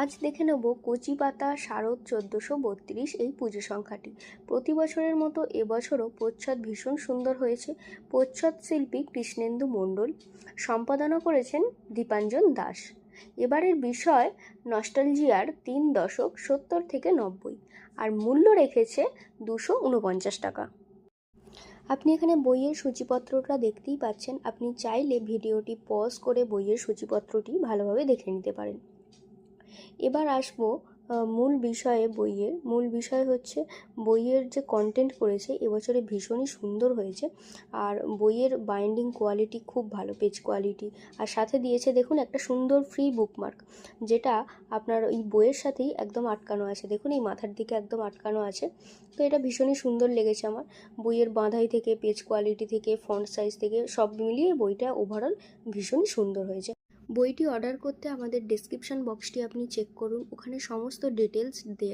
আজ দেখে নেব কচি পাতা, শারদ চোদ্দোশো বত্রিশ এই পুজো সংখ্যাটি। প্রতি বছরের মতো এবছরও প্রচ্ছদ ভীষণ সুন্দর হয়েছে। প্রচ্ছদ শিল্পী কৃষ্ণেন্দু মণ্ডল সম্পাদনা করেছেন দীপাঞ্জন দাস। এবারের বিষয় নস্টালজিয়ার তিন দশক সত্তর থেকে নব্বই আর মূল্য রেখেছে দুশো উনপঞ্চাশ টাকা। আপনি এখানে বইয়ের সূচিপত্রটা দেখতেই পাচ্ছেন। আপনি চাইলে ভিডিওটি পজ করে বইয়ের সূচিপত্রটি ভালোভাবে দেখে নিতে পারেন। এবার আসব মূল বিষয়ে বইয়ের মূল বিষয় হচ্ছে বইয়ের যে কন্টেন্ট করেছে, এবছরে ভীষণই সুন্দর হয়েছে। আর বইয়ের বাইন্ডিং কোয়ালিটি খুব ভালো পেজ কোয়ালিটি আর সাথে দিয়েছে, দেখুন, একটা সুন্দর ফ্রি বুকমার্ক যেটা আপনার ওই বইয়ের সাথেই একদম আটকানো আছে। দেখুন, এই মাথার দিকে একদম আটকানো আছে। তো এটা ভীষণই সুন্দর লেগেছে আমার। বইয়ের বাঁধাই থেকে পেজ কোয়ালিটি থেকে ফন্ট সাইজ থেকে, সব মিলিয়ে বইটা ওভারঅল ভীষণই সুন্দর হয়েছে। বইটি অর্ডার করতে আমাদের ডিসক্রিপশান বক্সটি আপনি চেক করুন। ওখানে সমস্ত ডিটেলস দেওয়া